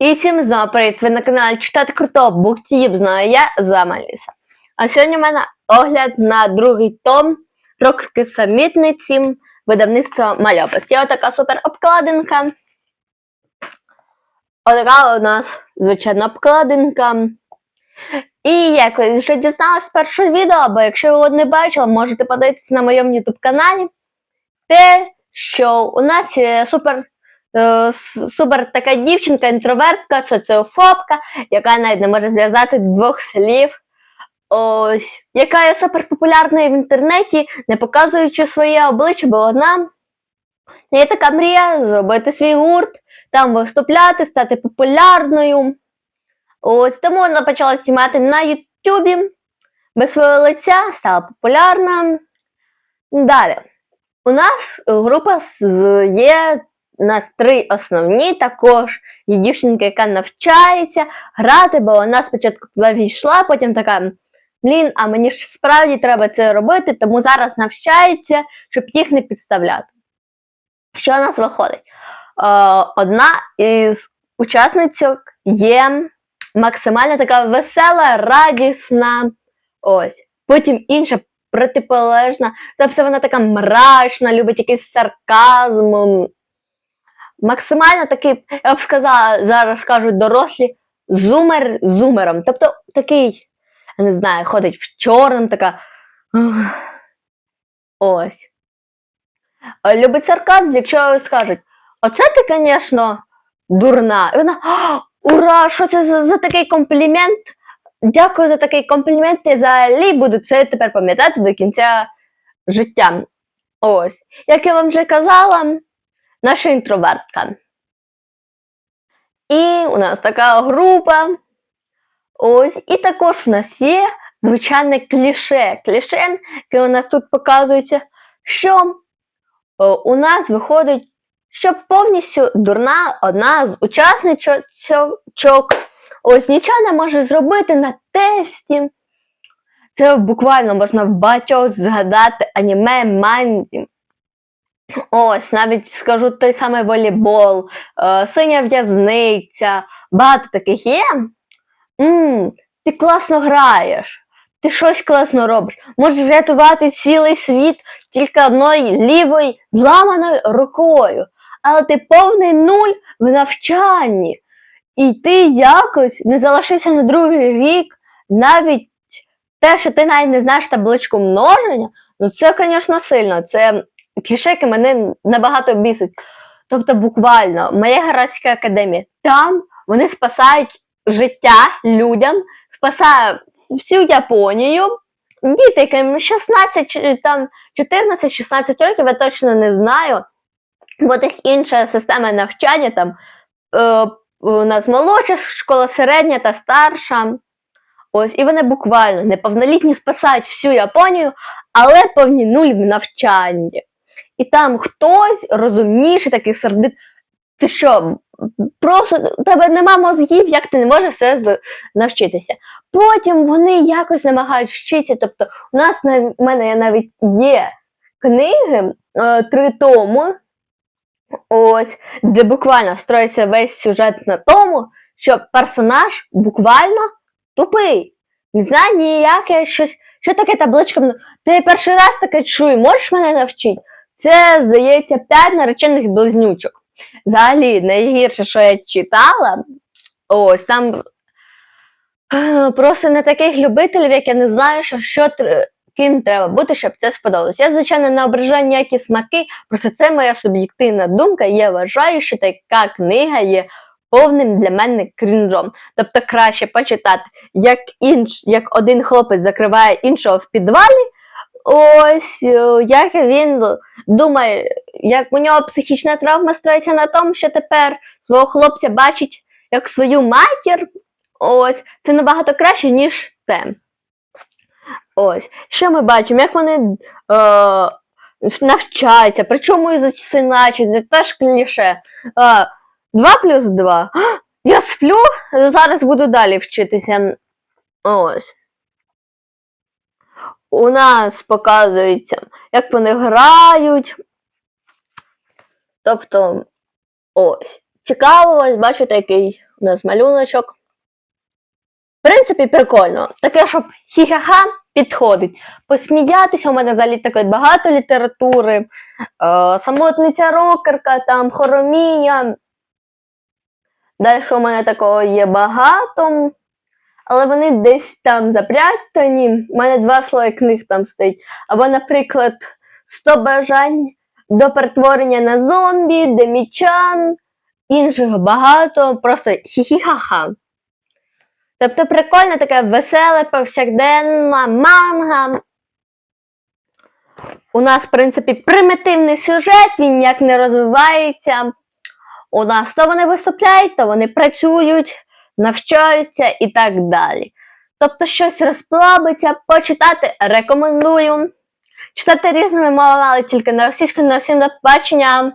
І всім знову привіт! Ви на каналі Читати Круто Буктів, знаю я, з вами Аліса. А сьогодні в мене огляд на другий том Рокерки самітниці видавництва Мальопис. Є отака супер обкладинка. Отака у нас звичайна обкладинка. І я колись вже дізналась з першого відео, або якщо ви його не бачили, можете подивитися на моєму YouTube каналі. Те, що у нас є супер супер така дівчинка, інтровертка, соціофобка, яка навіть не може зв'язати двох слів. Ось, яка є супер популярною в інтернеті, не показуючи своє обличчя, бо вона неї така мрія зробити свій гурт, там виступляти, стати популярною. Ось тому вона почала знімати на Ютубі без свого лиця, стала популярна. Далі. У нас група є нас три основні також. Є дівчинка, яка навчається грати, бо вона спочатку туди війшла, потім така. Блін, а мені ж справді треба це робити, тому зараз навчається, щоб їх не підставляти. Що у нас виходить? Е, одна із учасницьок є максимально така весела, радісна. Ось. Потім інша протиполежна, тобто вона така мрачна, любить якийсь сарказм. Максимально такий, я б сказала, зараз кажуть дорослі, зумер зумером. Тобто такий, я не знаю, ходить в чорному, така. Ось. Любить сарказм, якщо скажуть, оце ти, звісно, дурна. І вона, ура, що це за, за такий комплімент? Дякую за такий комплімент. Я взагалі буду це тепер пам'ятати до кінця життя. Ось. Як я вам вже казала, наша інтровертка. І у нас така група. Ось. І також у нас є звичайне кліше. Кліше, яке у нас тут показується, що о, у нас виходить, що повністю дурна одна з учасничок ось нічого не може зробити на тесті. Це буквально можна в багатьох згадати аніме манзі. Ось, навіть скажу той самий волейбол, е, синя в'язниця, багато таких є. м ти класно граєш, ти щось класно робиш. Можеш врятувати цілий світ тільки одною лівою зламаною рукою. Але ти повний нуль в навчанні. І ти якось не залишився на другий рік, навіть те, що ти навіть не знаєш табличку множення, ну це, звісно, сильно. Це кліше, яке мене набагато бісить. Тобто, буквально, моя Геройська академія, там вони спасають життя людям, спасають всю Японію. Діти, яким 16 чи там 14-16 років, я точно не знаю. Бо тих інша система навчання там е, у нас молодша школа, середня та старша. Ось, і вони буквально неповнолітні спасають всю Японію, але повні нуль в навчанні. І там хтось розумніший, такий сердит. Ти що, просто тебе нема мозгів, як ти не можеш все навчитися. Потім вони якось намагаються вчитися. Тобто, у нас на в мене навіть є книги, е, три тому, ось, де буквально строїться весь сюжет на тому, що персонаж буквально тупий. Не знає ніяке щось. Що таке табличка? я перший раз таке чую, можеш мене навчити? Це, здається, п'ять наречених близнючок. Взагалі, найгірше, що я читала, ось там е, просто не таких любителів, як я не знаю, що, що ким треба бути, щоб це сподобалось. Я, звичайно, не ображаю ніякі смаки, просто це моя суб'єктивна думка. і Я вважаю, що така книга є повним для мене крінжом. Тобто краще почитати, як інш, як один хлопець закриває іншого в підвалі. Ось е, як він думає, як у нього психічна травма строїться на тому, що тепер свого хлопця бачить як свою матір. Ось це набагато краще, ніж те. Ось. Що ми бачимо, як вони е, навчаються, причому і засиначать, це теж кліше. Е, 2 плюс 2. Я сплю, зараз буду далі вчитися. Ось. У нас показується, як вони грають. Тобто, ось. Цікаво ось бачите, який У нас малюночок. В принципі, прикольно. Таке, щоб хі-ха-ха підходить. Посміятися, у мене взагалі таке багато літератури. Е, самотниця рокерка, там хоромія. Далі у мене такого є багато. Але вони десь там запрятані. У мене два слої книг там стоїть. Або, наприклад, 100 бажань до перетворення на зомбі, демічан, інших багато, просто хі-хі-ха-ха. Тобто прикольна така весела, повсякденна манга. У нас, в принципі, примітивний сюжет, він ніяк не розвивається. У нас то вони виступляють, то вони працюють, навчаються і так далі. Тобто щось розплабиться, почитати рекомендую. Читати різними мовами, але тільки на російську, на всім до.